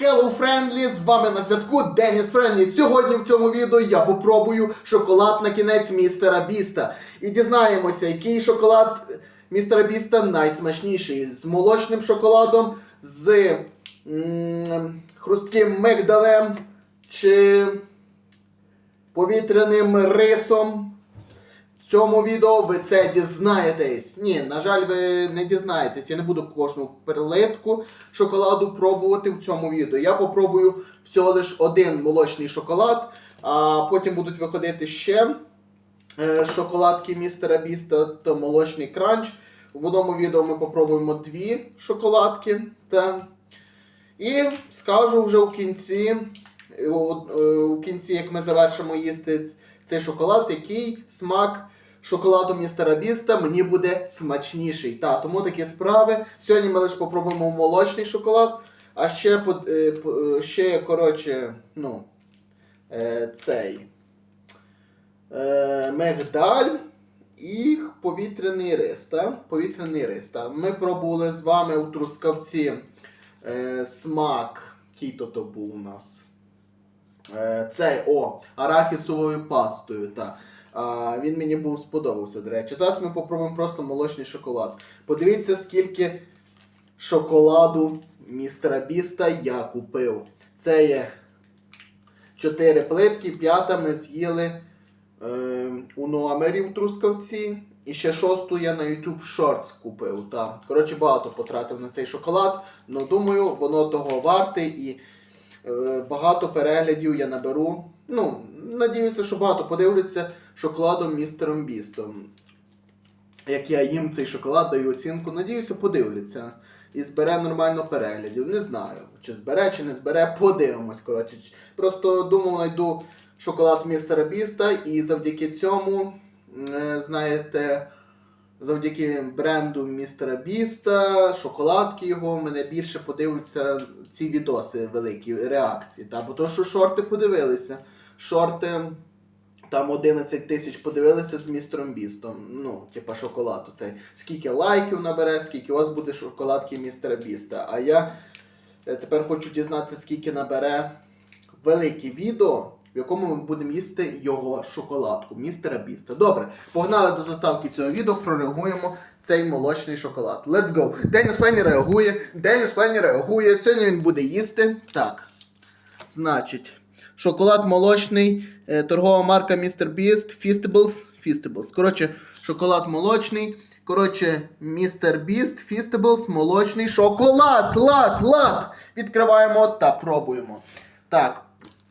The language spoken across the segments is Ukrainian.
Hello Friendly, з вами на зв'язку Деніс Френлі. Сьогодні в цьому відео я попробую шоколад на кінець містера Біста. І дізнаємося, який шоколад містера Біста найсмачніший. З молочним шоколадом, з хрустким мигдалем чи повітряним рисом. Цьому відео ви це дізнаєтесь. Ні, на жаль, ви не дізнаєтесь. Я не буду кожну перелитку шоколаду пробувати в цьому відео. Я попробую всього лиш один молочний шоколад, а потім будуть виходити ще е, шоколадки містера Біста та молочний кранч. В одному відео ми попробуємо дві шоколадки. Та... І скажу вже у кінці, е, е, у кінці, як ми завершимо їсти цей шоколад, який смак шоколаду містера Біста мені буде смачніший. Та, тому такі справи. Сьогодні ми лише попробуємо молочний шоколад, а ще, е, е, ще коротше, ну, е, цей мигдаль і повітряний рис. Та? Повітряний рис. Та? Ми пробували з вами у трускавці смак. Який то то був у нас? Цей о, арахісовою пастою. Та. А, він мені був сподобався, до речі. Зараз ми попробуємо просто молочний шоколад. Подивіться, скільки шоколаду містера Біста я купив. Це є 4 плитки, п'ята ми з'їли е, у номері в Трускавці. І ще шосту я на YouTube Shorts купив. Та. Коротше, багато потратив на цей шоколад. але думаю, воно того варте і е, багато переглядів я наберу. Ну, надіюся, що багато подивляться шоколадом містером Бістом. Як я їм цей шоколад даю оцінку, надіюся, подивляться. І збере нормально переглядів. Не знаю, чи збере, чи не збере, подивимось. Коротше. Просто думав, знайду шоколад містера Біста, і завдяки цьому, е, знаєте, завдяки бренду містера Біста, шоколадки його, мене більше подивляться ці відоси великі, реакції. Та? Бо то, що шорти подивилися. Шорти там 11 тисяч подивилися з містером Бістом. Ну, типа шоколад оцей. Скільки лайків набере, скільки у вас буде шоколадки містера Біста. А я е, тепер хочу дізнатися, скільки набере велике відео, в якому ми будемо їсти його шоколадку, містера Біста. Добре, погнали до заставки цього відео, прореагуємо цей молочний шоколад. Let's go! Деніс Фенні реагує, Деніс Фенні реагує, сьогодні він буде їсти. Так. Значить, шоколад молочний, е, торгова марка Mr. Beast, Feastables. Feastables. Коротше, шоколад молочний. Коротше, Mr. Beast, Feastables, молочний шоколад. Лад, лад. Відкриваємо та пробуємо. Так,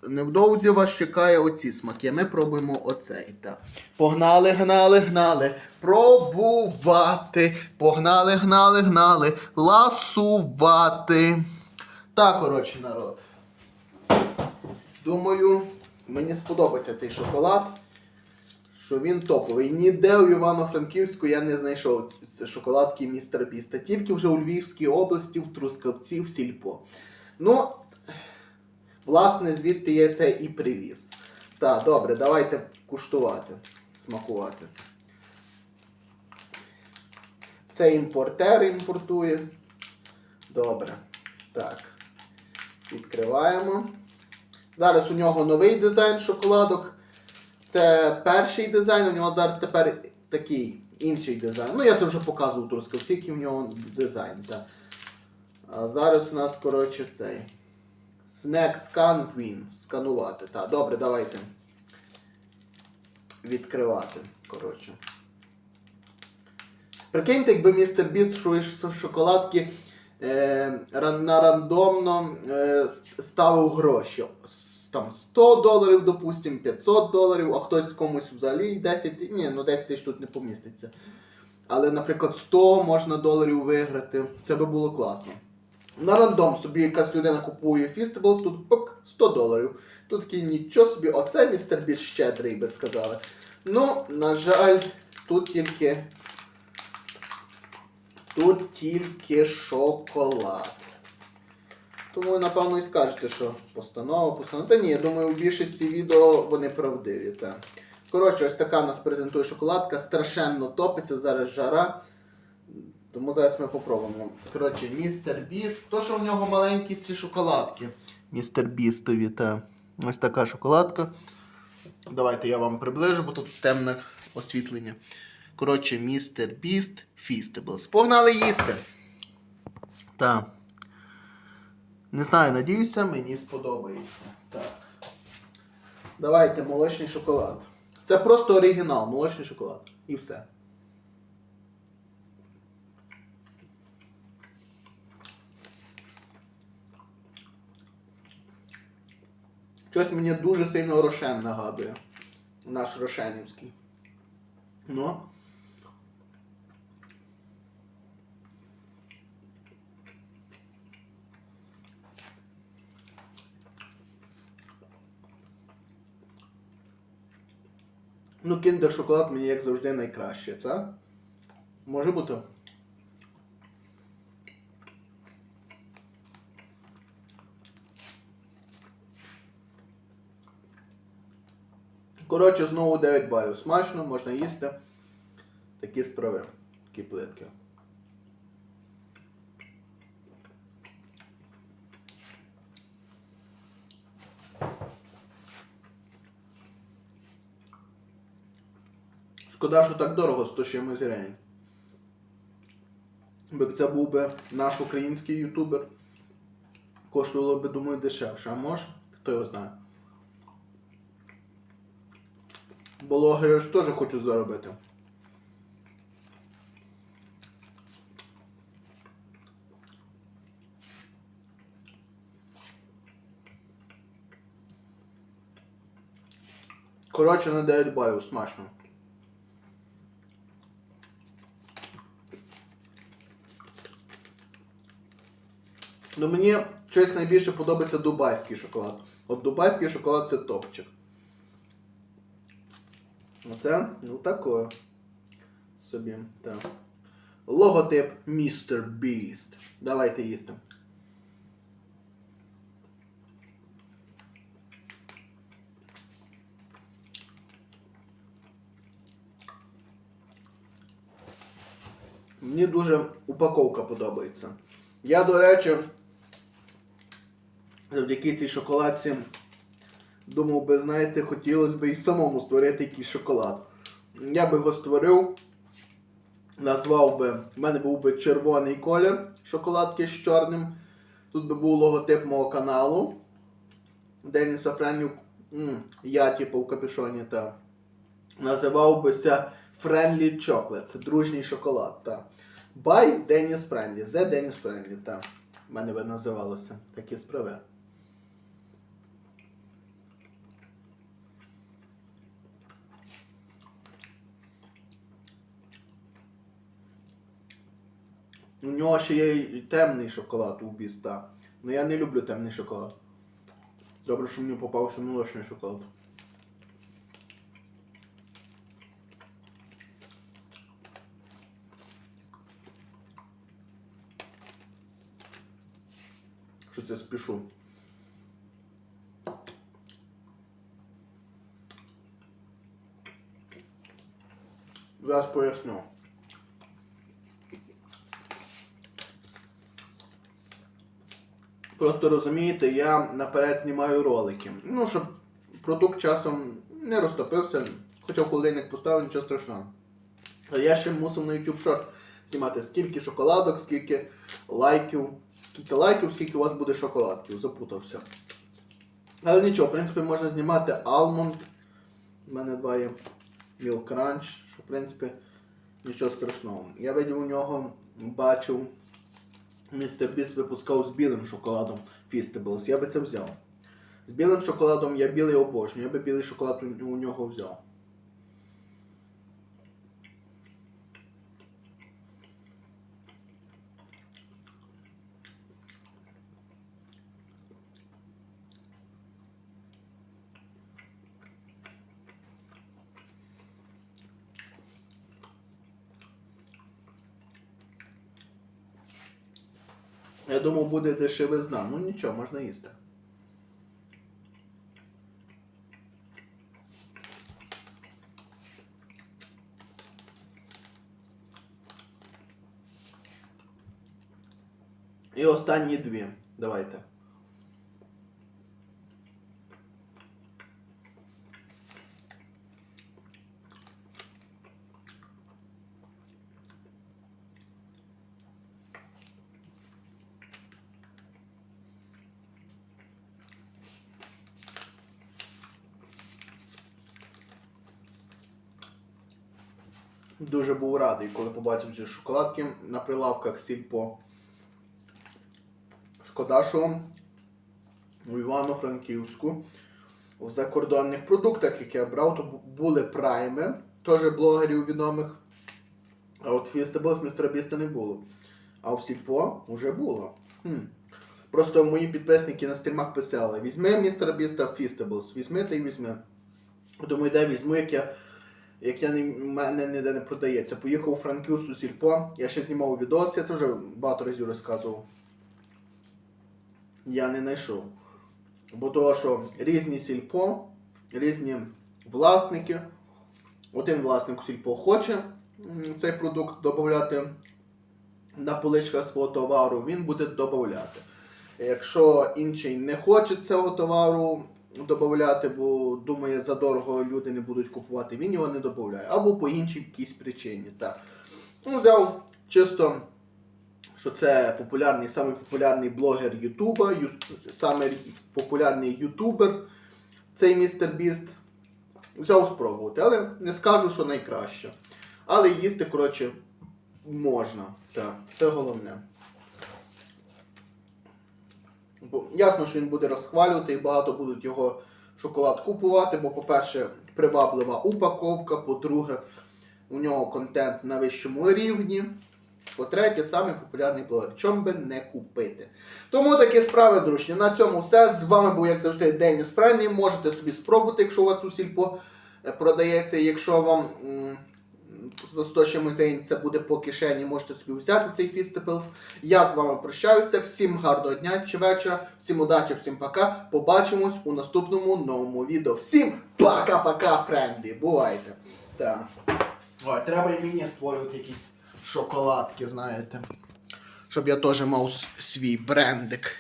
невдовзі вас чекає оці смаки. Ми пробуємо оцей. Так. Погнали, гнали, гнали. Пробувати. Погнали, гнали, гнали. Ласувати. Так, коротше, народ. Думаю, мені сподобається цей шоколад. Що він топовий. Ніде у Івано-Франківську я не знайшов шоколадки містер Біста. Тільки вже у Львівській області, в Трускавці, в Сільпо. Ну, власне, звідти я це і привіз. Так, добре, давайте куштувати, смакувати. Це імпортер імпортує. Добре. Так. Відкриваємо. Зараз у нього новий дизайн шоколадок. Це перший дизайн, у нього зараз тепер такий інший дизайн. Ну, я це вже показував Трускавці, який у нього дизайн. Та. А зараз у нас, коротше, цей. Snack Scan Queen. Сканувати. Так, добре, давайте. Відкривати. Коротше. Прикиньте, якби містер Біст шоколадки на рандомно е, ставив гроші. Там 100 доларів, допустим, 500 доларів, а хтось комусь взагалі 10, ні, ну 10 тисяч тут не поміститься. Але, наприклад, 100 можна доларів виграти. Це би було класно. На рандом собі якась людина купує Feastables, тут пок, 100 доларів. Тут такий нічого собі, оце містер Біст щедрий би сказали. Ну, на жаль, тут тільки Тут тільки шоколад. Тому, напевно, і скажете, що постанова, постанова. Та ні, я думаю, у більшості відео вони правдиві. Та. Коротше, ось така нас презентує шоколадка. Страшенно топиться, зараз жара. Тому зараз ми попробуємо. Коротше, містер Біст. То, що в нього маленькі ці шоколадки. Містер Бістові, та. Ось така шоколадка. Давайте я вам приближу, бо тут темне освітлення. Коротше, містер Біст Фістеблс. Погнали їсти. Так. Не знаю, надіюся, мені сподобається. Так. Давайте молочний шоколад. Це просто оригінал, молочний шоколад. І все. Щось мені дуже сильно Рошен нагадує. Наш Рошенівський. Ну. Ну, кіндер шоколад мені як завжди найкраще, це? Може бути? Коротше, знову 9 балів. Смачно, можна їсти. Такі справи. Такі плитки. Шкода, що так дорого 100 чимось гривень. Якби це був би наш український ютубер, коштувало би, думаю, дешевше. А може? Хто його знає. Блогери ж теж хочуть заробити. Коротше, на 9 балів, смачно. Ну мені щось найбільше подобається дубайський шоколад. От дубайський шоколад це топчик. Оце, ну таке. Собі. Так. Логотип Mr. Beast. Давайте їсти. Мені дуже упаковка подобається. Я, до речі, завдяки цій шоколадці думав би, знаєте, хотілося б і самому створити якийсь шоколад. Я би його створив, назвав би, в мене був би червоний колір шоколадки з чорним. Тут би був логотип мого каналу. Деніса Френлюк. Я, типу, в капюшоні, та. Називав бися Friendly Chocolate. Дружній шоколад, та. By Деніс Френлі. The Деніс Френлі, та. Мене би називалося. Такі справи. У нього ще є й темний шоколад у біста. Ну я не люблю темний шоколад. Добре, що мені попався молочний шоколад. Що це спішу. Зараз поясню. Просто розумієте, я наперед знімаю ролики. Ну, щоб продукт часом не розтопився, хоча в холодильник поставив, нічого страшного. А я ще мусив на YouTube Short знімати скільки шоколадок, скільки лайків, скільки лайків, скільки у вас буде шоколадків. Запутався. Але нічого, в принципі, можна знімати Almond. У мене два є Milk Crunch, що в принципі нічого страшного. Я видів у нього, бачив. Містер Біст випускав з білим шоколадом Фістеблс. Я би це взяв. З білим шоколадом я білий обожнюю, я би білий шоколад у, нього взяв. Я думав, буде дешевизна. Ну нічого, можна їсти. І останні дві. Давайте. Дуже був радий, коли побачив ці шоколадки на прилавках Сільпо. Шкода, що у Івано-Франківську в закордонних продуктах, які я брав, то були прайми, теж блогерів відомих. А от Feastables Mr. Beast не було. А в Сільпо вже було. Хм. Просто мої підписники на стрімах писали: візьми Містера Біста Feastables, візьми та й візьми. Думаю, де візьму, як я як я не, мене ніде не продається. Поїхав у Франківську сільпо, я ще знімав відос, я це вже багато разів розказував. Я не знайшов. Бо того, що різні сільпо, різні власники. Один власник у сільпо хоче цей продукт додати на поличках свого товару, він буде додати. Якщо інший не хоче цього товару додати, бо думає, задорого люди не будуть купувати, він його не додає. Або по іншій якійсь причині. Так. Ну, взяв чисто, що це популярний, самий популярний блогер Ютуба, ю, самий популярний ютубер, цей містер Біст. Взяв спробувати, але не скажу, що найкраще. Але їсти, коротше, можна. Так, це головне. Бо ясно, що він буде розхвалювати і багато будуть його шоколад купувати, бо, по-перше, приваблива упаковка, по-друге, у нього контент на вищому рівні. По-третє, самий популярний блогер. Чом би не купити. Тому такі справи, дружні. На цьому все. З вами був, як завжди, Деніс Прайний. Можете собі спробувати, якщо у вас у сільпо е, продається. Якщо вам за 100 чимось це буде по кишені, можете собі взяти цей фістеплс. Я з вами прощаюся. Всім гарного дня чи вечора, всім удачі, всім пока. Побачимось у наступному новому відео. Всім пока-пока, френдлі. Бувайте. Так. Ой, треба і мені створювати якісь шоколадки, знаєте. Щоб я теж мав свій брендик.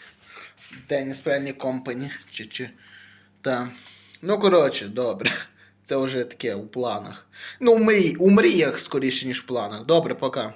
Dennis Friendly Company. Чи, чи. Та. Ну, коротше, добре. Це вже таке у планах. Ну, мрій, у мріях скоріше, ніж в планах. Добре, пока.